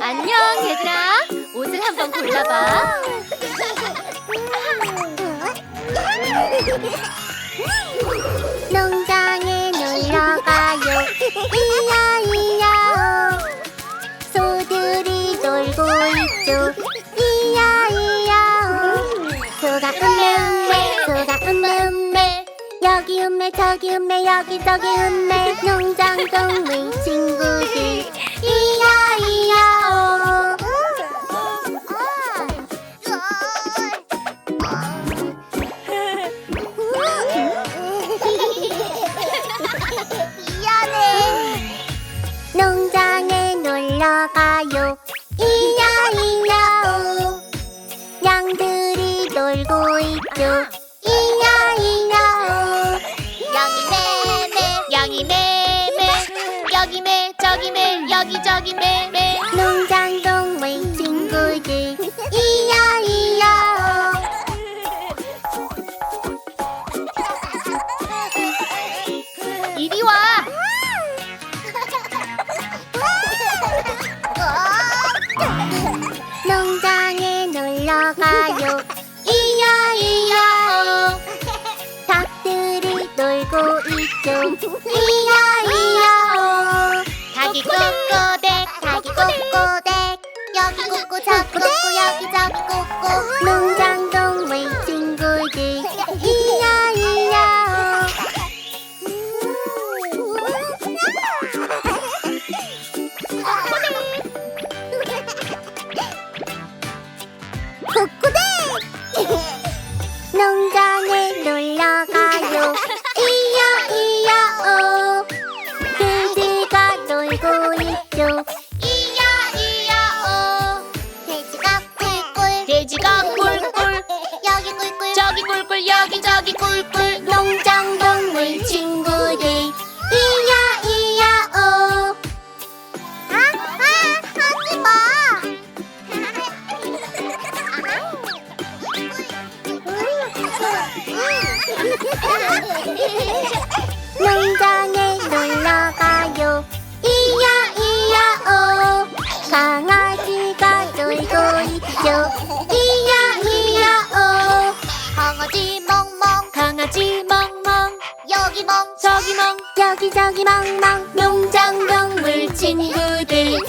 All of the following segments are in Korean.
안녕, 얘들아. 옷을 한번 골라봐. 농장에 놀러 가요 이야 이 음메 저기 음메 여기 저기 음메 농장 동물 친구들 이야 이야 미안해. 농장에 놀러 가요. 이야 이야 오. 양들이 놀고 있죠. 여기 저기 매매. 농장 동물 친구들. 이야 이야 이리 와. 오. 농장에 놀러 가요. 이야 이야 오. 닭들이 놀고 있죠. 이야 이야 오. 닭이 꼬꼬댁, 닭이 꼬꼬댁 여기 꼬꼬 저기 꼬꼬 여기 저기 꼬꼬 농장 꿀꿀, 여기 저기 꿀꿀. 농장 동물 친구들 이야 이야 오 아, 아, 하지 마. 농장 여기 멍 저기 멍. 여기 저기 멍멍 농장 동물 친구들 이야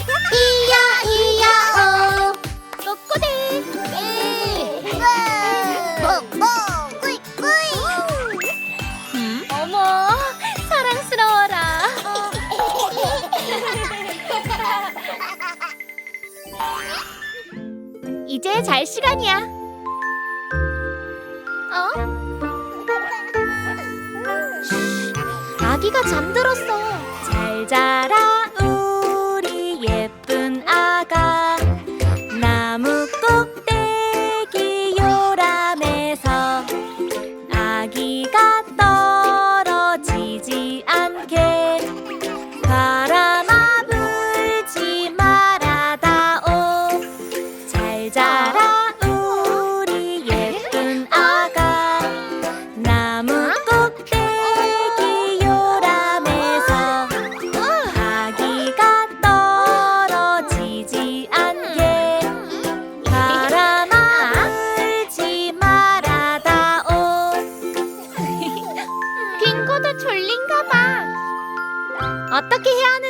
이야 오. 멍멍 꾸이꾸이 음? 어머, 사랑스러워라. 이제 잘 시간이야. 아기가 잠들었어. 잘 자라 우리 예쁜 아가 나무 꼭대기 요람에서 아기가 떨어지지 않게 바람아 불지 말아다오 잘 자라 어떻게 해야 하는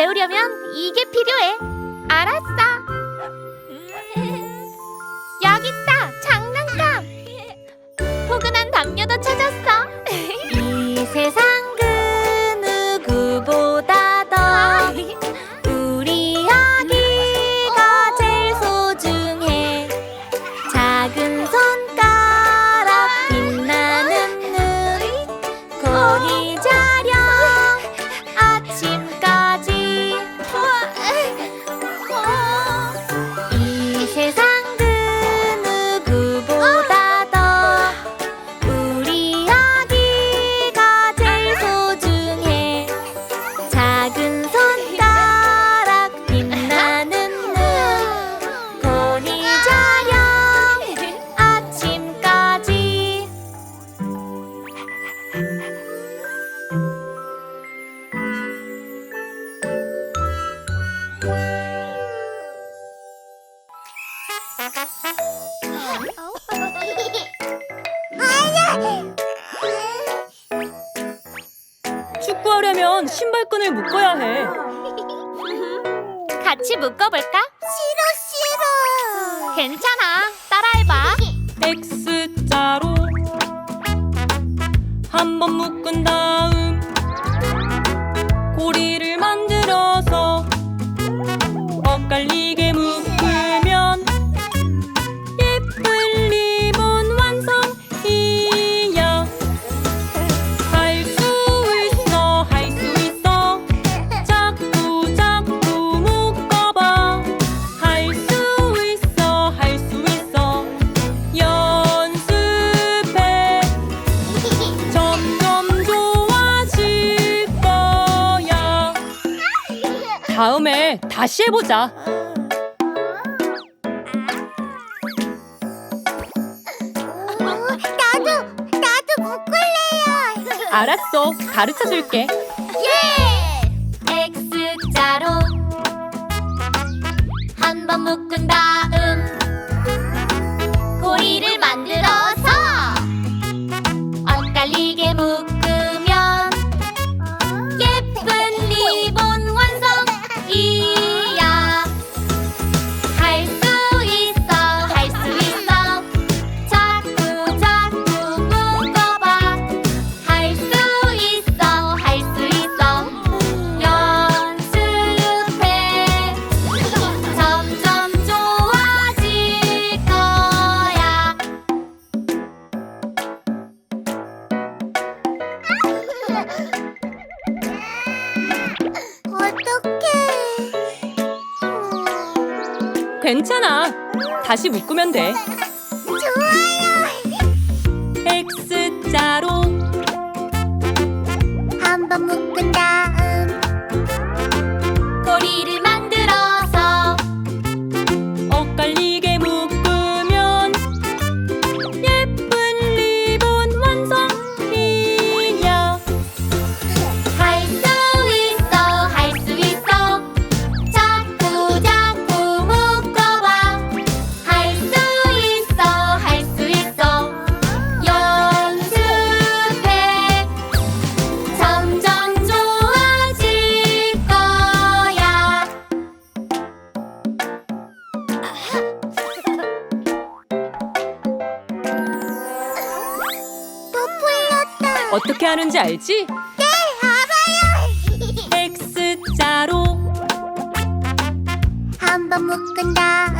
만들려면 이게 필요해. 알았어. 여기 있다. 장난감. 포근한 담요도 찾았어. 신발끈을 묶어야 해. 같이 묶어볼까? 싫어 싫어 괜찮아 다음에 다시 해보자. 어, 나도 나도 묶을래요 알았어. 가르쳐 줄게. X자로 한 번 묶은 다음 고리를 만들어 괜찮아. 다시 묶으면 돼. 좋아요. X자로. 한번 묶은 다 어떻게 하는지 알지? 네 알아요. X자로. 한 번 묶은 다음